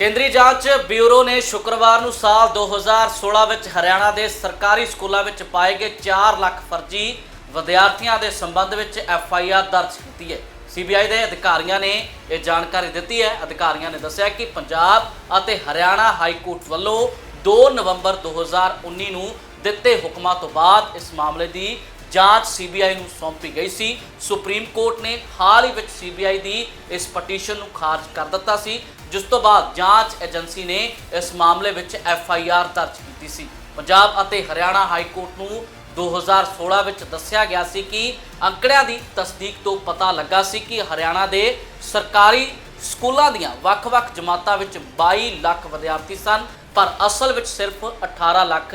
ਕੇਂਦਰੀ ਜਾਂਚ ਬਿਊਰੋ ਨੇ ਸ਼ੁੱਕਰਵਾਰ ਨੂੰ ਸਾਲ 2016 ਵਿੱਚ ਹਰਿਆਣਾ ਦੇ ਸਰਕਾਰੀ ਸਕੂਲਾਂ ਵਿੱਚ ਪਾਏ ਗਏ 4 ਲੱਖ ਫਰਜ਼ੀ ਵਿਦਿਆਰਥੀਆਂ ਦੇ ਸੰਬੰਧ ਵਿੱਚ ਐਫ ਆਈ ਆਰ ਦਰਜ ਕੀਤੀ ਹੈ। ਸੀਬੀਆਈ ਦੇ ਅਧਿਕਾਰੀਆਂ ਨੇ ਇਹ ਜਾਣਕਾਰੀ ਦਿੱਤੀ ਹੈ। ਅਧਿਕਾਰੀਆਂ ਨੇ ਦੱਸਿਆ ਕਿ ਪੰਜਾਬ ਅਤੇ ਹਰਿਆਣਾ ਹਾਈ ਕੋਰਟ ਵੱਲੋਂ 2 ਨਵੰਬਰ 2019 ਨੂੰ ਦਿੱਤੇ ਹੁਕਮਾਂ ਤੋਂ ਬਾਅਦ ਇਸ ਮਾਮਲੇ ਦੀ ਜਾਂਚ ਸੀਬੀਆਈ ਨੂੰ ਸੌਂਪੀ ਗਈ ਸੀ। ਸੁਪਰੀਮ ਕੋਰਟ ਨੇ ਹਾਲ ਹੀ ਵਿੱਚ ਸੀਬੀਆਈ ਦੀ ਇਸ ਪਟੀਸ਼ਨ ਨੂੰ ਖਾਰਜ ਕਰ ਦਿੱਤਾ ਸੀ। ਜਿਸ ਤੋਂ ਬਾਅਦ ਜਾਂਚ ਏਜੰਸੀ ਨੇ ਇਸ ਮਾਮਲੇ ਵਿੱਚ ਐਫ ਆਈ ਆਰ ਦਰਜ ਕੀਤੀ ਸੀ। ਪੰਜਾਬ ਅਤੇ ਹਰਿਆਣਾ ਹਾਈ ਕੋਰਟ ਨੂੰ 2016 ਵਿੱਚ ਦੱਸਿਆ ਗਿਆ ਸੀ ਕਿ ਅੰਕੜਿਆਂ ਦੀ ਤਸਦੀਕ ਤੋਂ ਪਤਾ ਲੱਗਾ ਸੀ ਕਿ ਹਰਿਆਣਾ ਦੇ ਸਰਕਾਰੀ ਸਕੂਲਾਂ ਦੀਆਂ ਵੱਖ-ਵੱਖ ਜਮਾਤਾਂ ਵਿੱਚ 22 ਲੱਖ ਵਿਦਿਆਰਥੀ ਸਨ, ਪਰ ਅਸਲ ਵਿੱਚ ਸਿਰਫ 18 ਲੱਖ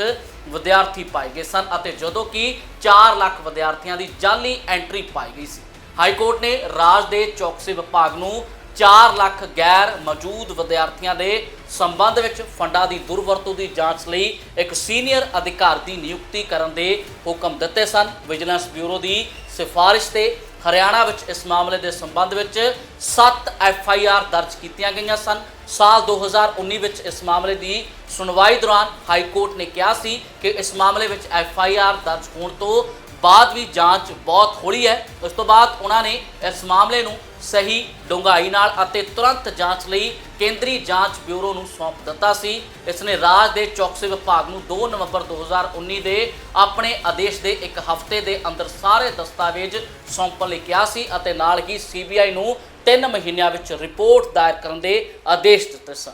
ਵਿਦਿਆਰਥੀ ਪਾਏ ਗਏ ਸਨ ਅਤੇ ਜਦੋਂ ਕਿ 4 ਲੱਖ ਵਿਦਿਆਰਥੀਆਂ ਦੀ ਜਾਲੀ ਐਂਟਰੀ ਪਾਈ ਗਈ ਸੀ। ਹਾਈ ਕੋਰਟ ਨੇ ਰਾਜ ਦੇ ਚੌਕਸੀ ਵਿਭਾਗ ਨੂੰ 4 ਲੱਖ ਗੈਰ ਮੌਜੂਦ ਵਿਦਿਆਰਥੀਆਂ ਦੇ ਸੰਬੰਧ ਵਿੱਚ ਫੰਡਾਂ ਦੀ ਦੁਰਵਰਤੋਂ ਦੀ ਜਾਂਚ ਲਈ ਇੱਕ ਸੀਨੀਅਰ ਅਧਿਕਾਰੀ ਦੀ ਨਿਯੁਕਤੀ ਕਰਨ ਦੇ ਹੁਕਮ ਦਿੱਤੇ ਸਨ। ਵਿਜੀਲੈਂਸ ਬਿਊਰੋ ਦੀ ਸਿਫਾਰਿਸ਼ ਤੇ ਹਰਿਆਣਾ ਵਿੱਚ ਇਸ ਮਾਮਲੇ ਦੇ ਸੰਬੰਧ ਵਿੱਚ 7 ਐਫ ਆਈ ਆਰ ਦਰਜ ਕੀਤੀਆਂ ਗਈਆਂ ਸਨ। ਸਾਲ 2019 ਵਿੱਚ ਇਸ ਮਾਮਲੇ ਦੀ ਸੁਣਵਾਈ ਦੌਰਾਨ ਹਾਈ ਕੋਰਟ ਨੇ ਕਿਹਾ ਸੀ ਕਿ ਇਸ ਮਾਮਲੇ ਵਿੱਚ ਐਫ ਆਈ ਆਰ ਦਰਜ ਹੋਣ ਤੋਂ ਬਾਅਦ ਵੀ ਜਾਂਚ ਬਹੁਤ ਹੌਲੀ ਹੈ। ਉਸ ਤੋਂ ਬਾਅਦ ਉਹਨਾਂ ਨੇ ਇਸ ਮਾਮਲੇ ਨੂੰ ਸਹੀ ਡੂੰਘਾਈ ਨਾਲ ਅਤੇ ਤੁਰੰਤ ਜਾਂਚ ਲਈ ਕੇਂਦਰੀ ਜਾਂਚ ਬਿਊਰੋ ਨੂੰ ਸੌਂਪ ਦਿੱਤਾ ਸੀ। ਇਸ ਨੇ ਰਾਜ ਦੇ ਚੌਕਸੀ ਵਿਭਾਗ ਨੂੰ 2 ਨਵੰਬਰ 2019 ਦੇ ਆਪਣੇ ਆਦੇਸ਼ ਦੇ ਇੱਕ ਹਫ਼ਤੇ ਦੇ ਅੰਦਰ ਸਾਰੇ ਦਸਤਾਵੇਜ਼ ਸੌਂਪਣ ਲਈ ਕਿਹਾ ਸੀ ਅਤੇ ਨਾਲ ਹੀ ਸੀਬੀਆਈ ਨੂੰ 3 ਮਹੀਨਿਆਂ ਵਿੱਚ ਰਿਪੋਰਟ ਦਾਇਰ ਕਰਨ ਦੇ ਆਦੇਸ਼ ਦਿੱਤੇ ਸਨ।